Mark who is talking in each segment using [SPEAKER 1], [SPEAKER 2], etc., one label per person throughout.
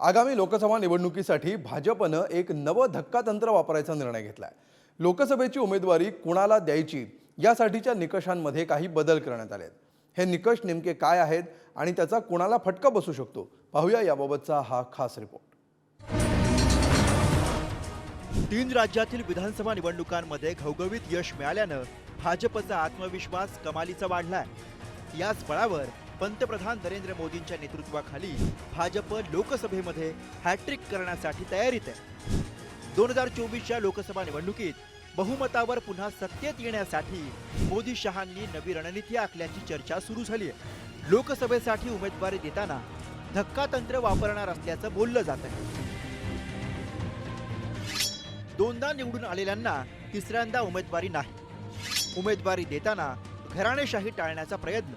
[SPEAKER 1] आगामी लोकसभा निवडणुकीसाठी भाजपनं एक नवं धक्कातंत्र वापरायचा निर्णय घेतलाय. लोकसभेची उमेदवारी कुणाला द्यायची यासाठीच्या निकषांमध्ये काही बदल करण्यात आले आहेत हे निकष नेमके काय आहेत आणि त्याचा कुणाला फटका बसू शकतो? पाहूया याबाबतचा हा खास रिपोर्ट.
[SPEAKER 2] तीन राज्यातील विधानसभा निवडणुकांमध्ये घवघवीत यश मिळाल्यानं भाजपचा आत्मविश्वास कमालीचा वाढलाय. याच बळावर पंतप्रधान नरेंद्र मोदींच्या नेतृत्वाखाली भाजप लोकसभेमध्ये हॅट्रिक करण्यासाठी तयारीत आहे. दोन हजार चोवीसच्या लोकसभा निवडणुकीत बहुमतावर पुन्हा सत्तेत येण्यासाठी मोदी शहांनी नवी रणनीती आखल्याची चर्चा सुरू झाली आहे. लोकसभेसाठी उमेदवारी देताना धक्कातंत्र वापरणार असल्याचं बोललं जात आहे. दोनदा निवडून आलेल्यांना तिसऱ्यांदा उमेदवारी नाही. उमेदवारी देताना घराणेशाही टाळण्याचा प्रयत्न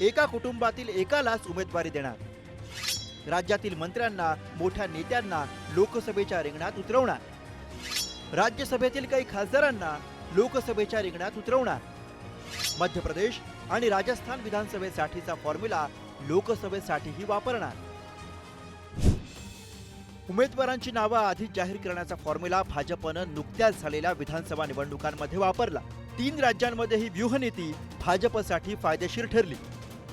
[SPEAKER 2] एका कुटुंबातील एकालाच उमेदवारी देणार. राज्यातील मंत्र्यांना मोठ्या नेत्यांना लोकसभेच्या रिंगणात उतरवणार. राज्यसभेतील काही खासदारांना लोकसभेच्या रिंगणात उतरवणार. मध्य प्रदेश आणि राजस्थान विधानसभेसाठीचा फॉर्म्युला लोकसभेसाठीही वापरणार. उमेदवारांची नावं आधीच जाहीर करण्याचा फॉर्म्युला भाजपनं नुकत्याच झालेल्या विधानसभा निवडणुकांमध्ये वापरला. तीन राज्यांमध्ये ही व्यूहनीती भाजपसाठी फायदेशीर ठरली.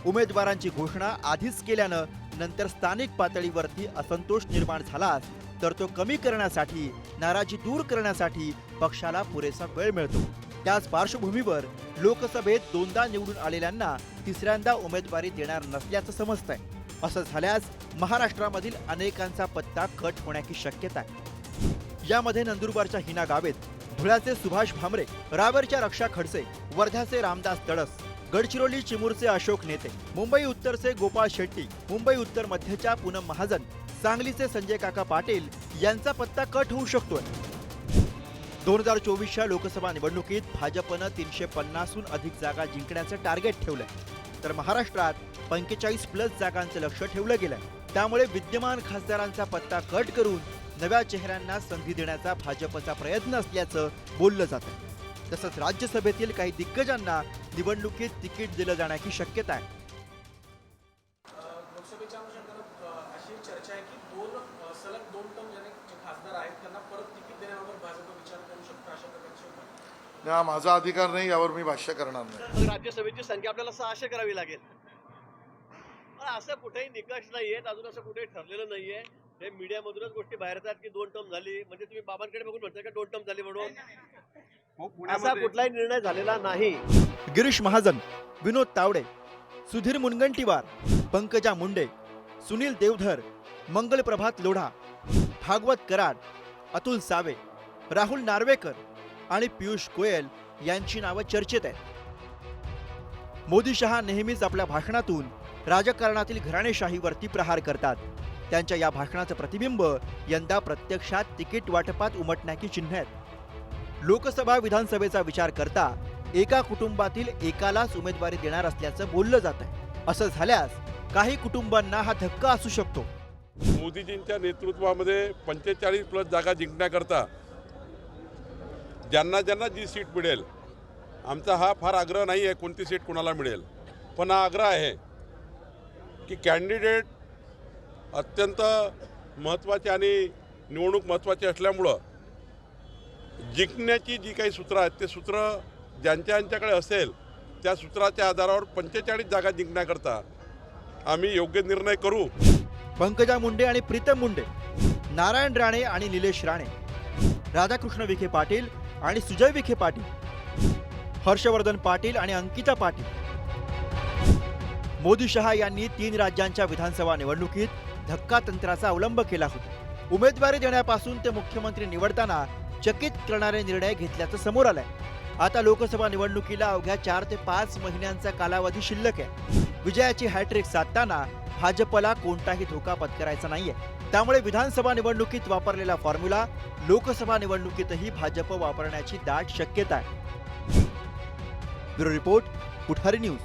[SPEAKER 2] उमेदवारांची घोषणा आधीच केल्यानं नंतर स्थानिक पातळीवरती असंतोष निर्माण झालाच तर तो कमी करण्यासाठी नाराजी दूर करण्यासाठी पक्षाला पुरेसा वेळ मिळतो. त्याच पार्श्वभूमीवर लोकसभेत दोनदा निवडून आलेल्यांना तिसऱ्यांदा उमेदवारी देणार नसल्याचं समजतंय. असं झाल्यास महाराष्ट्रामधील अनेकांचा पत्ता कट होण्याची शक्यता आहे. यामध्ये नंदुरबारच्या हिना गावेत धुळ्याचे सुभाष भामरे रावेरच्या रक्षा खडसे वर्ध्याचे रामदास तडस गडचिरोली चिमूरचे अशोक नेते मुंबई उत्तरचे गोपाळ शेट्टी मुंबई उत्तर मध्यच्या पूनम महाजन सांगलीचे संजय काका पाटील यांचा पत्ता कट होऊ शकतोय. दोन हजार चोवीसच्या लोकसभा निवडणुकीत भाजपनं तीनशे पन्नासहून अधिक जागा जिंकण्याचं टार्गेट ठेवलंय. तर महाराष्ट्रात पंचेचाळीस प्लस जागांचं लक्ष ठेवलं गेलंय. त्यामुळे विद्यमान खासदारांचा पत्ता कट करून नव्या चेहऱ्यांना संधी देण्याचा भाजपचा प्रयत्न असल्याचं बोललं जातं तसंच राज्यसभेतील काही दिग्गजांना निवडणुकीत तिकीट दिलं जाण्याची शक्यता आहे.
[SPEAKER 3] लोकसभेच्या अनुषंगानं अ, अशी चर्चा आहे की दोन अ, सलग दोन टर्म ज्याने जे खासदार आहेत त्यांना परत तिकीट देण्याबाबत भाजप विचार करू शकतो अशा प्रकारची उपाय.
[SPEAKER 4] नाही, माझा अधिकार नाही यावर मी भाष्य करणार नाही.
[SPEAKER 5] राज्यसभेची संख्या आपल्याला सहाशे करावी लागेल. पण असं कुठेही निकष नाहीयेत अजून असं कुठेही ठरलेलं नाहीये. हे मीडियामधूनच गोष्टी बाहेर येतात की दोन टर्म झाली. म्हणजे तुम्ही बाबांकडे बघून म्हणताय का दोन टर्म झाली म्हणून? असा कुठलाही निर्णय झालेला नाही.
[SPEAKER 2] गिरीश महाजन विनोद तावडे सुधीर मुनगंटीवार पंकजा मुंडे सुनील देवधर मंगल प्रभात लोढा भागवत कराड अतुल सावे राहुल नार्वेकर आणि पियुष गोयल यांची नावं चर्चेत आहेत. मोदी शहा नेहमीच आपल्या भाषणातून राजकारणातील घराणेशाहीवरती प्रहार करतात. त्यांच्या या भाषणाचं प्रतिबिंब यंदा प्रत्यक्षात तिकीट वाटपात उमटण्याची चिन्ह आहेत. लोकसभा विधानसभेचा विचार करता एका कुटुंबातील एकालाच उमेदवारी देणार असल्याचं बोललं जात आहे. असं झाल्यास काही कुटुंबांना हा धक्का असू शकतो.
[SPEAKER 6] मोदीजींच्या नेतृत्वामध्ये पंचेचाळीस प्लस जागा जिंकण्याकरता ज्यांना ज्यांना जी सीट मिळेल आमचा हा फार आग्रह नाही आहे कोणती सीट कोणाला मिळेल पण हा आग्रह आहे की कॅन्डिडेट अत्यंत महत्त्वाचे आणि निवडणूक महत्त्वाची असल्यामुळं जिंकण्याची जी काही सूत्रं आहेत ते सूत्र ज्यांच्या ज्यांच्याकडे असेल त्या सूत्राच्या आधारावर पंचेचाळीस जागा जिंकण्याकरता आम्ही योग्य निर्णय करू.
[SPEAKER 2] पंकजा मुंडे आणि प्रीतम मुंडे नारायण राणे आणि निलेश राणे राधाकृष्ण विखे पाटील आणि सुजय विखे पाटील हर्षवर्धन पाटील आणि अंकिता पाटील. मोदी शहा यांनी तीन राज्यांच्या विधानसभा निवडणुकीत धक्का तंत्राचा अवलंब केला होता. उमेदवारी देण्यापासून ते मुख्यमंत्री निवडताना चकित करणारे निर्णय घेतल्याचं समोर आलंय. आता लोकसभा निवडणुकीला अवघ्या चार ते पाच महिन्यांचा कालावधी शिल्लक आहे. विजयाची हॅट्रिक साधताना भाजपला कोणताही धोका पत्करायचा नाहीये. त्यामुळे विधानसभा निवडणुकीत वापरलेला फॉर्म्युला लोकसभा निवडणुकीतही भाजप वापरण्याची दाट शक्यता आहे. Bureau report Pudhari news.